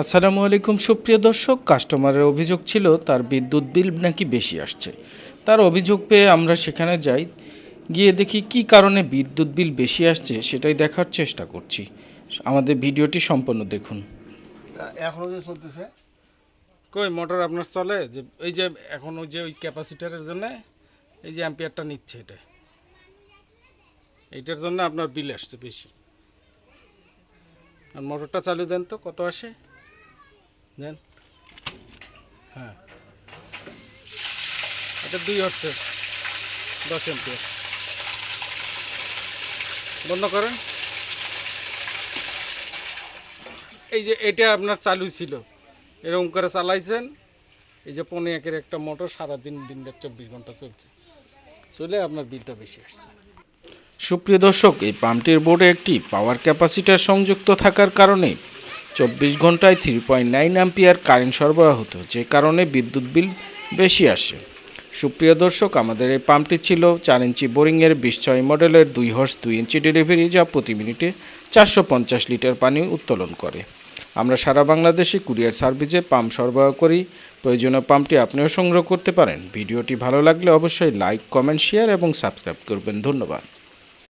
আসসালামু আলাইকুম সুপ্রিয় দর্শক। কাস্টমারের অভিযোগ ছিল তার বিদ্যুৎ বিল নাকি বেশি আসছে। তার অভিযোগ পেয়ে আমরা সেখানে যাই গিয়ে দেখি কি কারণে বিদ্যুৎ বিল বেশি আসছে সেটাই দেখার চেষ্টা করছি। আমাদের ভিডিওটি সম্পূর্ণ দেখুন। এখনও যে চলতেছে? কই মোটর আপনার চলে? যে এই যে এখন ওই যে ওই ক্যাপাসিটারের জন্য এই যে অ্যাম্পিয়ারটা নিচ্ছে এটা। এইটার জন্য আপনার বিল আসছে বেশি। আর মোটরটা চালু দেন তো কত আসে? দেন হ্যাঁ। এটা দুই হচ্ছে। দশ অ্যাম্পিয়ার বন্ধ করেন। এই যে এটা আপনার চালু ছিল। এরকম করে চালাইছেন। এই যে পনেরো একের একটা মোটর সারাদিন দিন রাত চব্বিশ ঘণ্টা চলছে। চলে আপনার বিলটা বেশি আসছে। সুপ্রিয় দর্শক, এই পাম্পটির বোর্ডে একটি পাওয়ার ক্যাপাসিটার সংযুক্ত থাকার কারণে চব্বিশ ঘন্টায় three point nine ampere current সরবরাহ হতো, যে কারণে বিদ্যুৎ বিল বেশি আসে। সুপ্রিয় দর্শক, আমাদের এই পাম্পটি ছিল চার ইঞ্চি বোরিংয়ের বিশ ছয় মডেলের দুই হর্স দুই ইঞ্চি ডেলিভারি যা প্রতি মিনিটে চারশো পঞ্চাশ লিটার পানি উত্তোলন করে। আমরা সারা বাংলাদেশে কুরিয়ার সার্ভিসে পাম্প সরবরাহ করি। প্রয়োজনীয় পাম্পটি আপনিও সংগ্রহ করতে পারেন। ভিডিওটি ভালো লাগলে অবশ্যই লাইক কমেন্ট শেয়ার এবং সাবস্ক্রাইব করবেন। ধন্যবাদ।